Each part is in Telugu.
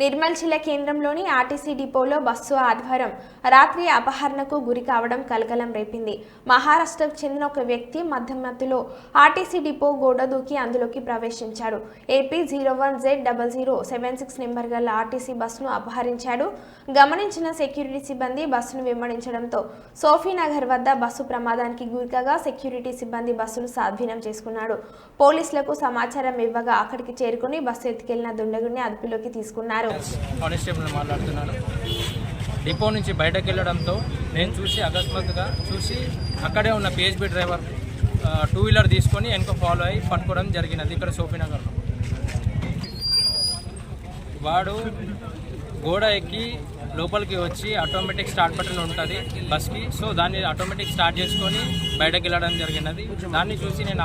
నిర్మల్ జిల్లా కేంద్రంలోని ఆర్టీసీ డిపోలో బస్సు ఆధ్వర్యం రాత్రి అపహరణకు గురి కావడం కలకలం రేపింది. మహారాష్ట్రకు చెందిన ఒక వ్యక్తి మధ్యమతిలో ఆర్టీసీ డిపో గోడ దూకి అందులోకి ప్రవేశించాడు. AP zero one Z double zero seven six number గల ఆర్టీసీ బస్సును అపహరించాడు. గమనించిన సెక్యూరిటీ సిబ్బంది బస్సును వెంబడించడంతో సోఫీనగర్ వద్ద బస్సు ప్రమాదానికి గురికాగా సెక్యూరిటీ సిబ్బంది బస్సును స్వాధీనం చేసుకున్నాడు. పోలీసులకు సమాచారం ఇవ్వగా అక్కడికి చేరుకుని బస్సు ఎత్తుకెళ్ళిన దుండగుడిని అదుపులోకి తీసుకున్నారు. కానిస్టేబుల్ మాట్లాడుతున్నాను డిపో నుంచి బయటకు వెళ్ళడంతో నేను చూసి అకస్మాత్తుగా చూసి అక్కడే ఉన్న పిహెచ్బి డ్రైవర్ టూ వీలర్ తీసుకొని వెనుక ఫాలో అయ్యి పట్టుకోవడం జరిగినది ఇక్కడ సోఫీనగర్లో. వాడు గోడ ఎక్కి లోపలికి వచ్చి ఆటోమేటిక్ స్టార్ట్ బటన్ ఉంటుంది బస్కి. సో దాన్ని ఆటోమేటిక్ స్టార్ట్ చేసుకొని బయటకు వెళ్ళడం జరిగినది. దాన్ని చూసి నేను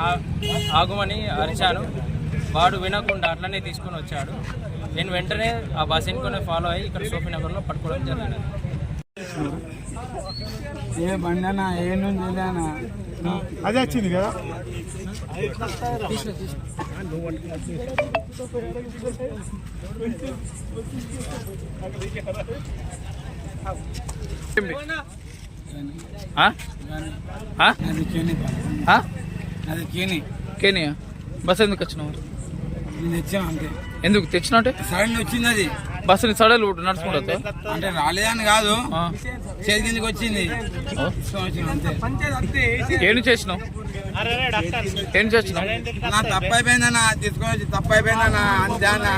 ఆగుమని అరిచాను. వాడు వినకుండా అట్లనే తీసుకొని వచ్చాడు. నేను వెంటనే ఆ బస్ ఎన్నుకొని ఫాలో అయ్యి ఇక్కడ సోఫీనగర్లో పట్టుకోవడం జరిగినది ఏ బండనా ఏ నుంచి వెళ్ళానా అదే వచ్చింది కదా. ఆ? ఆ? అది కేని ఆ? అది కేని. కేనియా? బస్ ఎందుకు వచ్చినావు? తెచ్చాం అంతే. ఎందుకు తెచ్చినావు అంటే? సడన్ వచ్చింది అది బస్సుని సడలు నడుచుకుంటా అంటే రాలేదని కాదు. చేతి కిందకి వచ్చింది. ఏం చేసినావు? ఏం చేసినావు? నా తప్పు అయిపోయిందన్నా తీసుకొని వచ్చి తప్పు అయిపోయిందన్నా అంతే అన్న.